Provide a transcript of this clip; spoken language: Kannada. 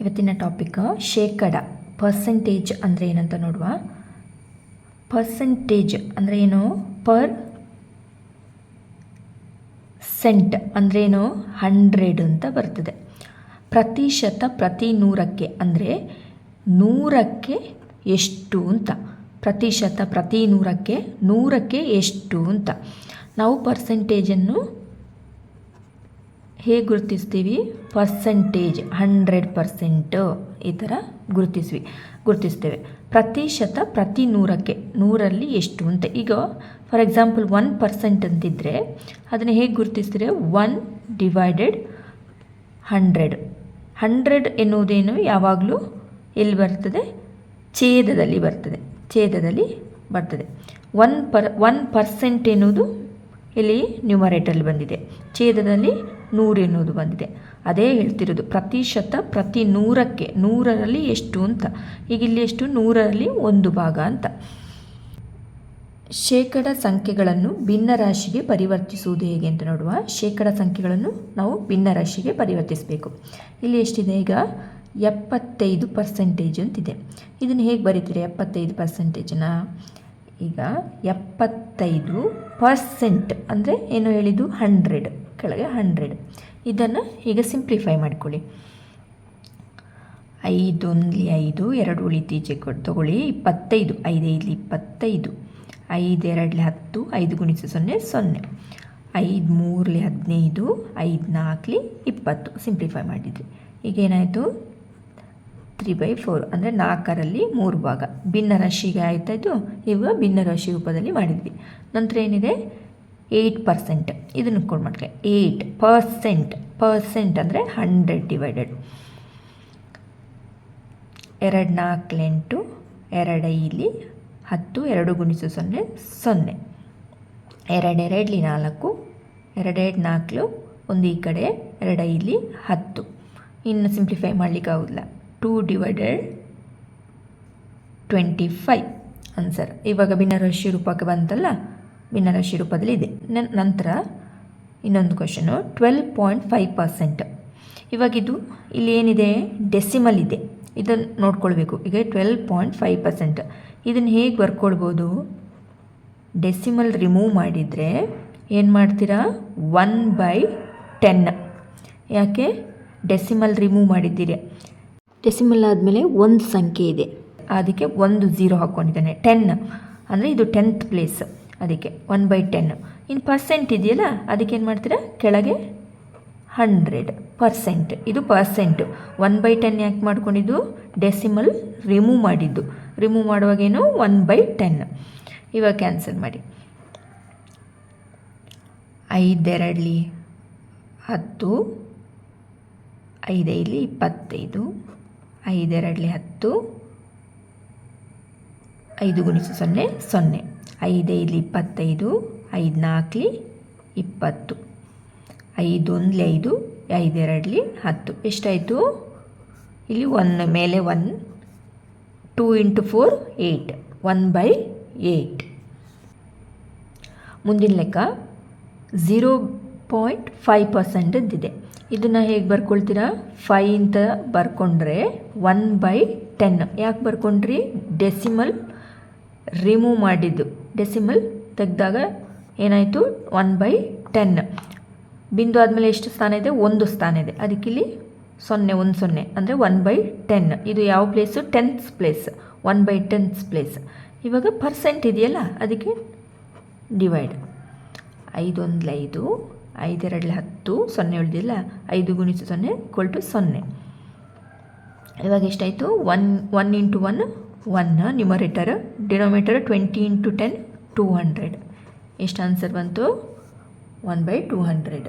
ಇವತ್ತಿನ ಟಾಪಿಕ್ ಶೇಕಡ ಪರ್ಸೆಂಟೇಜ್ ಅಂದರೆ ಏನಂತ ನೋಡುವ? ಪರ್ಸೆಂಟೇಜ್ ಅಂದರೆ ಏನು? ಪರ್ ಸೆಂಟ್ ಏನು? ಹಂಡ್ರೆಡ್ ಅಂತ ಬರ್ತದೆ. ಪ್ರತಿಶತ ಪ್ರತಿ ನೂರಕ್ಕೆ ಅಂದರೆ ನೂರಕ್ಕೆ ಎಷ್ಟು ಅಂತ. ಪ್ರತಿಶತ ಪ್ರತಿ ನೂರಕ್ಕೆ ನೂರಕ್ಕೆ ಎಷ್ಟು ಅಂತ. ನಾವು ಪರ್ಸೆಂಟೇಜನ್ನು ಹೇಗೆ ಗುರುತಿಸ್ತೀವಿ? ಪರ್ಸೆಂಟೇಜ್ ಹಂಡ್ರೆಡ್ ಪರ್ಸೆಂಟು ಈ ಥರ ಗುರುತಿಸ್ವಿ, ಗುರುತಿಸ್ತೇವೆ. ಪ್ರತಿಶತ ಪ್ರತಿ ನೂರಕ್ಕೆ, ನೂರಲ್ಲಿ ಎಷ್ಟು ಅಂತ. ಈಗ ಫಾರ್ ಎಕ್ಸಾಂಪಲ್ ಒನ್ ಪರ್ಸೆಂಟ್ ಅಂತಿದ್ದರೆ ಅದನ್ನು ಹೇಗೆ ಗುರುತಿಸ್ತೀರಿ? ಒನ್ ಡಿವೈಡೆಡ್ ಹಂಡ್ರೆಡ್ ಹಂಡ್ರೆಡ್ ಎನ್ನುವುದೇನು? ಯಾವಾಗಲೂ ಎಲ್ಲಿ ಬರ್ತದೆ? ಛೇದದಲ್ಲಿ ಬರ್ತದೆ. ಛೇದದಲ್ಲಿ ಬರ್ತದೆ. ಒನ್ ಪರ್ ಒನ್ ಪರ್ಸೆಂಟ್ ಎನ್ನುವುದು ಇಲ್ಲಿ ನ್ಯೂಮರೇಟಲ್ಲಿ ಬಂದಿದೆ. ಛೇದದಲ್ಲಿ ನೂರು ಎನ್ನುವುದು ಬಂದಿದೆ. ಅದೇ ಹೇಳ್ತಿರೋದು ಪ್ರತಿಶತ ಪ್ರತಿ ನೂರಕ್ಕೆ, ನೂರರಲ್ಲಿ ಎಷ್ಟು ಅಂತ. ಈಗ ಇಲ್ಲಿ ಎಷ್ಟು? ನೂರರಲ್ಲಿ ಒಂದು ಭಾಗ ಅಂತ. ಶೇಕಡ ಸಂಖ್ಯೆಗಳನ್ನು ಭಿನ್ನ ರಾಶಿಗೆ ಪರಿವರ್ತಿಸುವುದು ಹೇಗೆ ಅಂತ ನೋಡುವ. ಶೇಕಡ ಸಂಖ್ಯೆಗಳನ್ನು ನಾವು ಭಿನ್ನ ರಾಶಿಗೆ ಪರಿವರ್ತಿಸಬೇಕು. ಇಲ್ಲಿ ಎಷ್ಟಿದೆ ಈಗ? ಎಪ್ಪತ್ತೈದು ಪರ್ಸೆಂಟೇಜ್ ಅಂತಿದೆ. ಇದನ್ನು ಹೇಗೆ ಬರೀತೀರಿ ಎಪ್ಪತ್ತೈದು ಪರ್ಸೆಂಟೇಜನ್ನ ಈಗ ಎಪ್ಪತ್ತೈದು ಪರ್ಸೆಂಟ್ ಅಂದರೆ ಏನು ಹೇಳಿದ್ದು? ಹಂಡ್ರೆಡ್ ಕೆಳಗೆ ಹಂಡ್ರೆಡ್ ಇದನ್ನು ಈಗ ಸಿಂಪ್ಲಿಫೈ ಮಾಡಿಕೊಳ್ಳಿ. ಐದೊಂದ್ಲಿ ಐದು, ಎರಡು ಉಳಿತೀಚೆ ಕೊಟ್ಟು ತಗೊಳ್ಳಿ. ಇಪ್ಪತ್ತೈದು. ಐದೈದ್ಲಿ ಇಪ್ಪತ್ತೈದು. ಐದೆರಡ್ಲಿ ಹತ್ತು, ಐದು ಗುಣಿಸು ಸೊನ್ನೆ ಸೊನ್ನೆ. ಐದು ಮೂರಲಿ ಹದಿನೈದು, ಐದು ನಾಲ್ಕಲಿ ಇಪ್ಪತ್ತು. ಸಿಂಪ್ಲಿಫೈ ಮಾಡಿದ್ರಿ. ಈಗ ಏನಾಯಿತು? ತ್ರೀ ಬೈ ಫೋರ್ ಅಂದರೆ ನಾಲ್ಕರಲ್ಲಿ ಮೂರು ಭಾಗ. ಭಿನ್ನರಾಶಿಗೆ ಆಯ್ತಾ ಇದು? ಇವಾಗ ಭಿನ್ನರಾಶಿ ರೂಪದಲ್ಲಿ ಮಾಡಿದ್ವಿ. ನಂತರ ಏನಿದೆ? ಏಯ್ಟ್ ಪರ್ಸೆಂಟ್ ಇದನ್ನು ಕೊಡ್ ಮಾಡ್ಕೆ. ಏಯ್ಟ್ ಪರ್ಸೆಂಟ್ ಪರ್ಸೆಂಟ್ ಅಂದರೆ ಹಂಡ್ರೆಡ್ ಡಿವೈಡೆಡ್ ಎರಡು ನಾಲ್ಕಲೆಂಟು ಎರಡು ಐಲಿ ಹತ್ತು, ಎರಡು ಗುಣಿಸು ಸೊನ್ನೆ ಸೊನ್ನೆ. ಎರಡೆರಡ್ಲಿ ನಾಲ್ಕು ಎರಡೆರಡು ನಾಲ್ಕು, ಒಂದು ಈ ಕಡೆ, ಎರಡು ಐಲಿ ಹತ್ತು. ಇನ್ನು simplify ಮಾಡಲಿಕ್ಕಾಗಲ್ಲ two divided twenty five answer ಇವಾಗ ಭಿನ್ನರಾಶಿ ರೂಪಕ್ಕೆ ಬಂತಲ್ಲ, ಭಿನ್ನರಾಶಿ ರೂಪದಲ್ಲಿ ಇದೆ. ನಂತರ ಇನ್ನೊಂದು question twelve point five percent ಇವಾಗಿದು ಇಲ್ಲಿ ಏನಿದೆ? ಡೆಸಿಮಲ್ ಇದೆ. ಇದನ್ನು ನೋಡ್ಕೊಳ್ಬೇಕು. ಈಗ ಟ್ವೆಲ್ ಪಾಯಿಂಟ್ ಫೈವ್ ಪರ್ಸೆಂಟ್ ಇದನ್ನು ಹೇಗೆ ಬರ್ಕೊಳ್ಬೋದು? ಡೆಸಿಮಲ್ ರಿಮೂವ್ ಮಾಡಿದರೆ ಏನು ಮಾಡ್ತೀರಾ? ಒನ್ ಬೈ ಟೆನ್ ಯಾಕೆ? ಡೆಸಿಮಲ್ ರಿಮೂವ್ ಮಾಡಿದ್ದೀರಿ. ಡೆಸಿಮಲ್ ಆದಮೇಲೆ ಒಂದು ಸಂಖ್ಯೆ ಇದೆ. ಅದಕ್ಕೆ ಒಂದು ಝೀರೋ ಹಾಕ್ಕೊಂಡಿದ್ದಾನೆ. ಟೆನ್ ಅಂದರೆ ಇದು ಟೆಂತ್ ಪ್ಲೇಸ್ ಅದಕ್ಕೆ ಒನ್ ಬೈ ಟೆನ್ ಇನ್ನು ಪರ್ಸೆಂಟ್ ಇದೆಯಲ್ಲ, ಅದಕ್ಕೆ ಏನು ಮಾಡ್ತೀರಾ? ಕೆಳಗೆ ಹಂಡ್ರೆಡ್ ಪರ್ಸೆಂಟ್ ಇದು ಪರ್ಸೆಂಟು ಒನ್ ಬೈ ಟೆನ್ ಯಾಕೆ ಮಾಡ್ಕೊಂಡಿದ್ದು? ಡೆಸಿಮಲ್ ರಿಮೂವ್ ಮಾಡಿದ್ದು. ರಿಮೂವ್ ಮಾಡುವಾಗೇನು ಒನ್ ಬೈ ಟೆನ್ ಇವಾಗ ಕ್ಯಾನ್ಸಲ್ ಮಾಡಿ. ಐದೆರಡಲಿ ಹತ್ತು ಐದೈಲಿ ಇಪ್ಪತ್ತೈದು. ಐದೆರಡಲಿ ಹತ್ತು, ಐದು ಗುಣಿಸು ಸೊನ್ನೆ ಸೊನ್ನೆ. ಐದೈದಲಿ ಇಪ್ಪತ್ತೈದು, ಐದು ನಾಲ್ಕಲಿ ಇಪ್ಪತ್ತು. ಐದೊಂದಲಿ ಐದು, ಐದೆರಡಲಿ ಹತ್ತು. ಎಷ್ಟಾಯಿತು? ಇಲ್ಲಿ ಒನ್ ಮೇಲೆ one, two into four eight one by eight ಮುಂದಿನ ಲೆಕ್ಕ, ಝೀರೋ ಪಾಯಿಂಟ್ ಫೈವ್ ಪರ್ಸೆಂಟ್ ಅಂತಿದೆ ಇದನ್ನು ಹೇಗೆ ಬರ್ಕೊಳ್ತೀರಾ? ಫೈ ಅಂತ ಬರ್ಕೊಂಡ್ರೆ ಒನ್ ಬೈ ಟೆನ್. ಯಾಕೆ ಬರ್ಕೊಂಡ್ರಿ? ಡೆಸಿಮಲ್ ರಿಮೂವ್ ಮಾಡಿದ್ದು. ಡೆಸಿಮಲ್ ತೆಗೆದಾಗ ಏನಾಯಿತು? One by ten. ಬಿಂದು ಆದಮೇಲೆ ಎಷ್ಟು ಸ್ಥಾನ ಇದೆ? ಒಂದು ಸ್ಥಾನ ಇದೆ. ಅದಕ್ಕಿಲ್ಲಿ ಸೊನ್ನೆ, ಒಂದು ಸೊನ್ನೆ. ಅಂದರೆ ಒನ್ ಬೈ ಟೆನ್. ಇದು ಯಾವ place? Tenth place. One by tenth place. ಇವಾಗ ಪರ್ಸೆಂಟ್ ಇದೆಯಲ್ಲ? ಅದಕ್ಕೆ ಡಿವೈಡ್. ಐದೊಂದು ಐದು ಐದೆರಡಲೆ ಹತ್ತು ಸೊನ್ನೆ ಉಳಿದಿಲ್ಲ, ಐದು ಗುಣಿಸು ಸೊನ್ನೆ ಟು ಸೊನ್ನೆ. ಇವಾಗ ಎಷ್ಟಾಯಿತು? One one into one one numerator denominator twenty into ten two hundred ಎಷ್ಟು ಆನ್ಸರ್ ಬಂತು? One by two hundred